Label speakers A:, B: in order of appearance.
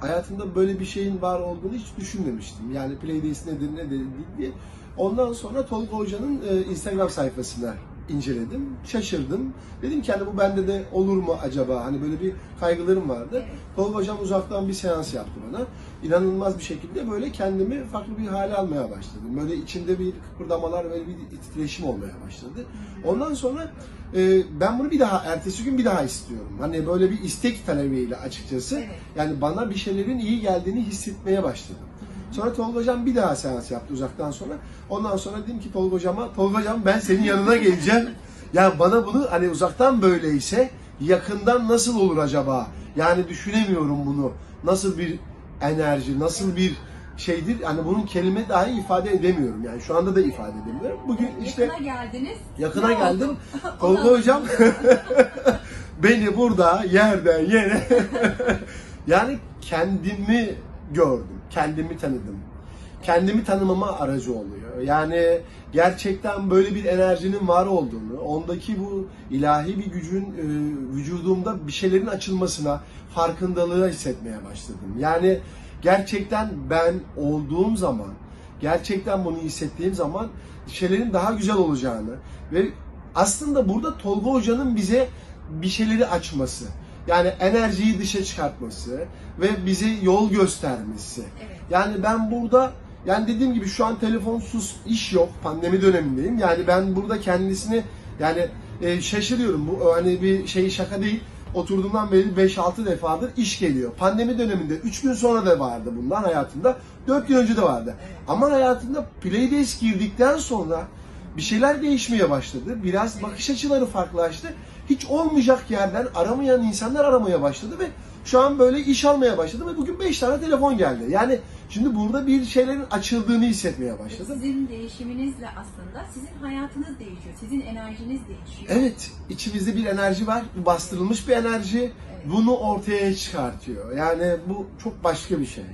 A: Hayatımda böyle bir şeyin var olduğunu hiç düşünmemiştim. Yani Playdays nedir ne değil diye. Ondan sonra Tolga Hoca'nın e, Instagram sayfasına inceledim. Şaşırdım. Dedim ki hani bu bende de olur mu acaba? Hani böyle bir kaygılarım vardı.
B: Evet.
A: Tolga Hocam uzaktan bir seans yaptı bana. İnanılmaz bir şekilde böyle kendimi farklı bir hale almaya başladım. Böyle içimde bir kıpırdamalar, böyle bir titreşim olmaya başladı. Ondan sonra e, ben bunu bir daha, ertesi gün bir daha istiyorum. Hani böyle bir istek talebiyle açıkçası.
B: Evet.
A: Yani bana bir şeylerin iyi geldiğini hissetmeye başladım. Sonra Tolga Hocam bir daha seans yaptı uzaktan sonra. Ondan sonra dedim ki Tolga Hocam'a, Tolga Hocam ben senin yanına geleceğim. Ya bana bunu hani uzaktan böyleyse yakından nasıl olur acaba? Yani düşünemiyorum bunu. Nasıl bir enerji, nasıl bir şeydir? Hani bunun kelime dahi ifade edemiyorum. Yani şu anda da ifade edemiyorum. Bugün işte
B: Yakına geldiniz.
A: yakına
B: Ne
A: geldim. Tolga hocam beni burada yerden yere yani kendimi gördüm. Kendimi tanıdım. Kendimi tanımama aracı oluyor. Yani gerçekten böyle bir enerjinin var olduğunu, ondaki bu ilahi bir gücün e, vücudumda bir şeylerin açılmasına, farkındalığı hissetmeye başladım. Yani gerçekten ben olduğum zaman, gerçekten bunu hissettiğim zaman şeylerin daha güzel olacağını ve aslında burada Tolga Hoca'nın bize bir şeyleri açması, yani enerjiyi dışa çıkartması ve bize yol göstermesi.
B: Evet.
A: Yani ben burada yani dediğim gibi şu an telefonsuz iş yok. Pandemi dönemindeyim. Yani ben burada kendisini yani e, şaşırıyorum. Bu hani bir şey şaka değil. Oturduğumdan beri 5-6 defadır iş geliyor. Pandemi döneminde 3 gün sonra da vardı bundan hayatımda. 4 gün önce de vardı. Ama hayatımda Playdays girdikten sonra bir şeyler değişmeye başladı. Biraz bakış açıları farklılaştı. Hiç olmayacak yerden aramayan insanlar aramaya başladı ve şu an böyle iş almaya başladı ve bugün 5 tane telefon geldi. Yani şimdi burada bir şeylerin açıldığını hissetmeye başladım.
B: Sizin değişiminizle aslında sizin hayatınız değişiyor. Sizin enerjiniz değişiyor.
A: Evet, içimizde bir enerji var. Bu bastırılmış bir enerji. Bunu ortaya çıkartıyor. Yani bu çok başka bir şey.